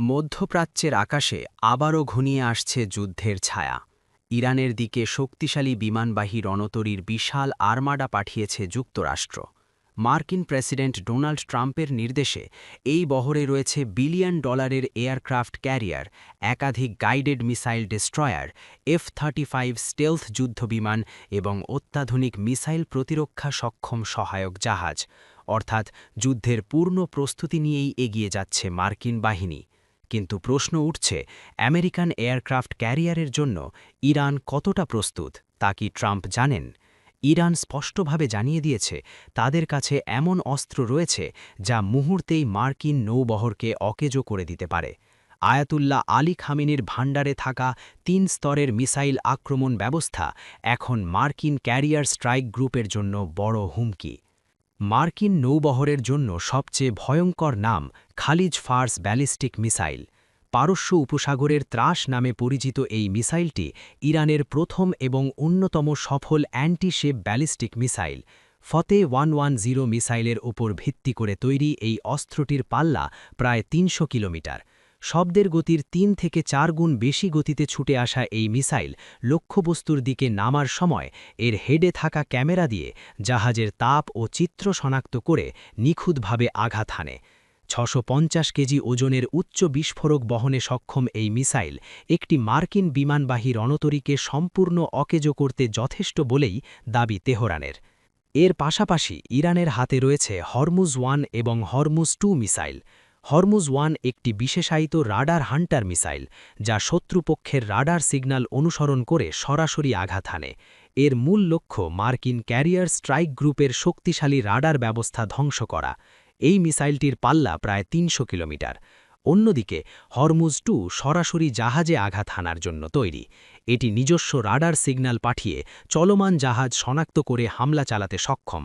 মধ্যপ্রাচ্যের আকাশে আবারও ঘনিয়ে আসছে যুদ্ধের ছায়া। ইরানের দিকে শক্তিশালী বিমানবাহী রণতরীর বিশাল আর্মাডা পাঠিয়েছে যুক্তরাষ্ট্র। মার্কিন প্রেসিডেন্ট ডোনাল্ড ট্রাম্পের নির্দেশে এই বহরে রয়েছে বিলিয়ন ডলারের এয়ারক্রাফট ক্যারিয়ার, একাধিক guided missile destroyer, F thirty five stealth যুদ্ধবিমান এবং অত্যাধুনিক মিসাইল প্রতিরক্ষা সক্ষম সহায়ক জাহাজ। অর্থাৎ যুদ্ধের পূর্ণ প্রস্তুতি নিয়েই এগিয়ে যাচ্ছে মার্কিন বাহিনী। কিন্তু প্রশ্ন উঠছে, আমেরিকান এয়ারক্রাফট ক্যারিয়ারের জন্য ইরান কতটা প্রস্তুত, তা কি ট্রাম্প জানেন? ইরান স্পষ্টভাবে জানিয়ে দিয়েছে, তাদের কাছে এমন অস্ত্র রয়েছে যা মুহূর্তেই মার্কিন নৌবহরকে অকেজো করে দিতে পারে। আয়াতুল্লাহ আলী খামিনির ভাণ্ডারে থাকা তিন স্তরের মিসাইল আক্রমণ ব্যবস্থা এখন মার্কিন ক্যারিয়ার স্ট্রাইক গ্রুপের জন্য বড় হুমকি। মার্কিন নৌবহরের জন্য সবচেয়ে ভয়ঙ্কর নাম খালিজ ফার্স ব্যালিস্টিক মিসাইল। পারস্য উপসাগরের ত্রাস নামে পরিচিত এই মিসাইলটি ইরানের প্রথম এবং অন্যতম সফল antiship ballistic missile. Fateh one one zero মিসাইলের ওপর ভিত্তি করে তৈরি এই অস্ত্রটির পাল্লা প্রায় তিনশো কিলোমিটার। শব্দের গতির তিন থেকে চার গুণ বেশি গতিতে ছুটে আসা এই মিসাইল লক্ষ্যবস্তুর দিকে নামার সময় এর হেডে থাকা ক্যামেরা দিয়ে জাহাজের তাপ ও চিত্র শনাক্ত করে নিখুঁতভাবে আঘাত হানে। ছশো কেজি ওজনের উচ্চ বিস্ফোরক বহনে সক্ষম এই মিসাইল একটি মার্কিন বিমানবাহী রণতরীকে সম্পূর্ণ অকেজো করতে যথেষ্ট বলেই দাবি তেহরানের। এর পাশাপাশি ইরানের হাতে রয়েছে হরমুজ ওয়ান এবং Hormuz two missile. Hormuz one একটি বিশেষায়িত রাডার হান্টার মিসাইল, যা শত্রুপক্ষের রাডার সিগন্যাল অনুসরণ করে সরাসরি আঘাত হানে। এর মূল লক্ষ্য মার্কিন ক্যারিয়ার স্ট্রাইক গ্রুপের শক্তিশালী রাডার ব্যবস্থা ধ্বংস করা। এই মিসাইলটির পাল্লা প্রায় তিনশো কিলোমিটার। অন্যদিকে, হরমুজ টু সরাসরি জাহাজে আঘাত হানার জন্য তৈরি। এটি নিজস্ব রাডার সিগন্যাল পাঠিয়ে চলমান জাহাজ শনাক্ত করে হামলা চালাতে সক্ষম।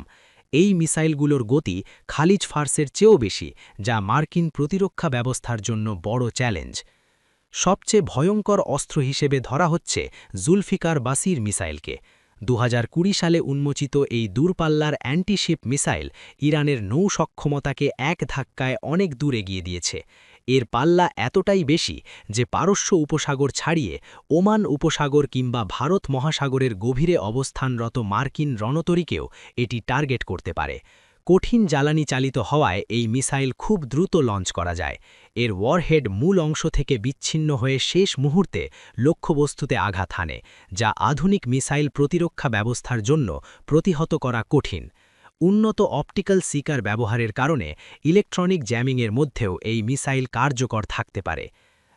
এই মিসাইলগুলোর গতি খালিজ ফার্সের চেয়েও বেশি, যা মার্কিন প্রতিরক্ষা ব্যবস্থার জন্য বড় চ্যালেঞ্জ। সবচেয়ে ভয়ঙ্কর অস্ত্র হিসেবে ধরা হচ্ছে জুলফিকার বাসির মিসাইলকে। দু হাজার কুড়ি সালে উন্মোচিত এই দূরপাল্লার অ্যান্টিশিপ মিসাইল ইরানের নৌ সক্ষমতাকে এক ধাক্কায় অনেক দূরে গিয়ে দিয়েছে। এর পাল্লা এতটাই বেশি যে পারস্য উপসাগর ছাড়িয়ে ওমান উপসাগর কিংবা ভারত মহাসাগরের গভীরে অবস্থানরত মার্কিন রণতরীকেও এটি টার্গেট করতে পারে। কঠিন জ্বালানি চালিত হওয়ায় এই মিসাইল খুব দ্রুত লঞ্চ করা যায়। এর ওয়ারহেড মূল অংশ থেকে বিচ্ছিন্ন হয়ে শেষ মুহূর্তে লক্ষ্যবস্তুতে আঘাত হানে, যা আধুনিক মিসাইল প্রতিরক্ষা ব্যবস্থার জন্য প্রতিহত করা কঠিন। উন্নত অপটিক্যাল সিকার ব্যবহারের কারণে ইলেকট্রনিক জ্যামিংয়ের মধ্যেও এই মিসাইল কার্যকর থাকতে পারে।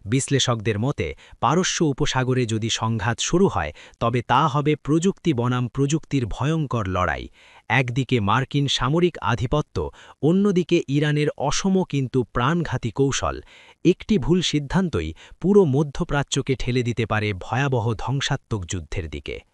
বিশ্লেষকদের মতে, পারস্য উপসাগরে যদি সংঘাত শুরু হয়, তবে তা হবে প্রযুক্তি বনাম প্রযুক্তির ভয়ঙ্কর লড়াই। একদিকে মার্কিন সামরিক আধিপত্য, অন্যদিকে ইরানের অসম কিন্তু প্রাণঘাতী কৌশল। একটি ভুল সিদ্ধান্তই পুরো মধ্যপ্রাচ্যকে ঠেলে দিতে পারে ভয়াবহ ধ্বংসাত্মক যুদ্ধের দিকে।